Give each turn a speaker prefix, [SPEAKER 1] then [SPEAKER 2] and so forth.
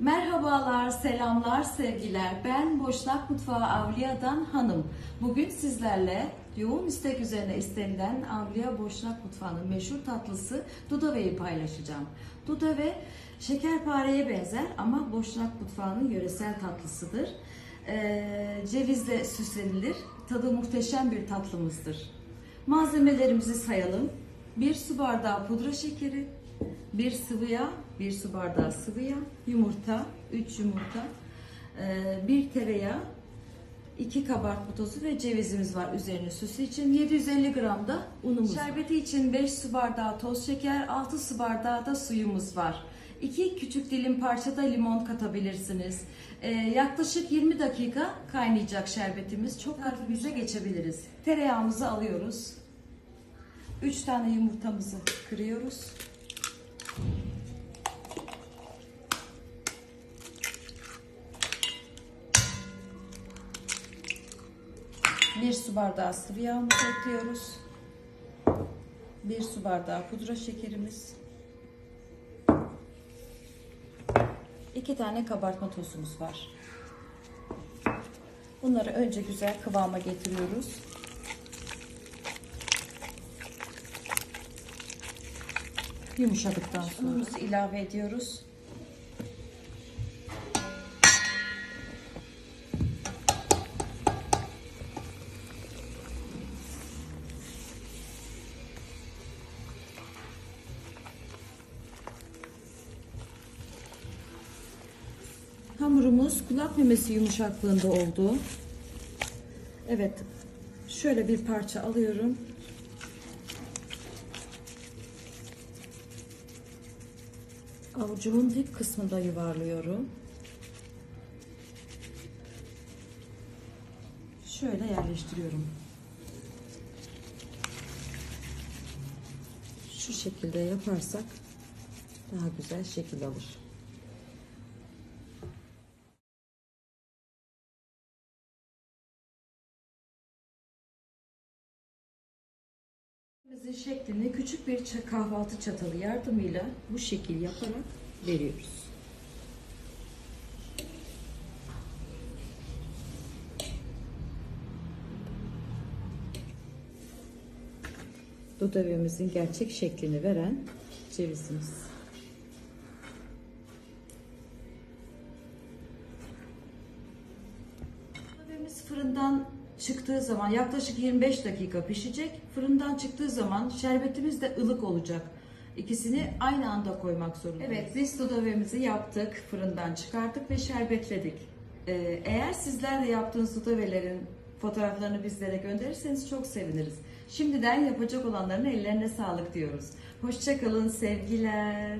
[SPEAKER 1] Merhabalar, selamlar, sevgiler. Ben Boşnak Mutfağı Avliya'dan Hanım. Bugün sizlerle yoğun istek üzerine istenilen Avliya Boşnak Mutfağı'nın meşhur tatlısı Dudave'yi paylaşacağım. Dudave şekerpareye benzer ama Boşnak Mutfağı'nın yöresel tatlısıdır. Ee, cevizle süslenilir. Tadı muhteşem bir tatlımızdır. Malzemelerimizi sayalım. 1 su bardağı pudra şekeri, 1 sıvı yağ, 1 su bardağı sıvı yağ, yumurta, 3 yumurta, 1 tereyağı, 2 kabartma tozu ve cevizimiz var üzerine süsü için. 750 gram da unumuz var. Şerbeti için 5 su bardağı toz şeker, 6 su bardağı da suyumuz var. 2 küçük dilim parçada limon katabilirsiniz. Ee, yaklaşık 20 dakika kaynayacak şerbetimiz. Çok hafif bize geçebiliriz. Tereyağımızı alıyoruz. 3 tane yumurtamızı kırıyoruz. Bir su bardağı sıvı yağımızı ekliyoruz. Bir su bardağı pudra şekerimiz. İki tane kabartma tozumuz var. Bunları önce güzel kıvama getiriyoruz. Yumuşadıktan sonra ilave ediyoruz. Hamurumuz kulak memesi yumuşaklığında oldu. Evet. Şöyle bir parça alıyorum. Avucumun dip kısmında yuvarlıyorum. Şöyle yerleştiriyorum. Şu şekilde yaparsak daha güzel şekil alır. Bizim şeklini küçük bir kahvaltı çatalı yardımıyla bu şekil yaparak veriyoruz. Dudavemizin gerçek şeklini veren cevizimiz. Dudavemiz fırından çıktığı zaman yaklaşık 25 dakika pişecek. Fırından çıktığı zaman şerbetimiz de ılık olacak. İkisini aynı anda koymak zorundayız. Evet biz dudavemizi yaptık, fırından çıkarttık ve şerbetledik. Ee, eğer sizler de yaptığınız dudavelerin fotoğraflarını bizlere gönderirseniz çok seviniriz. Şimdiden yapacak olanların ellerine sağlık diyoruz. Hoşçakalın sevgiler.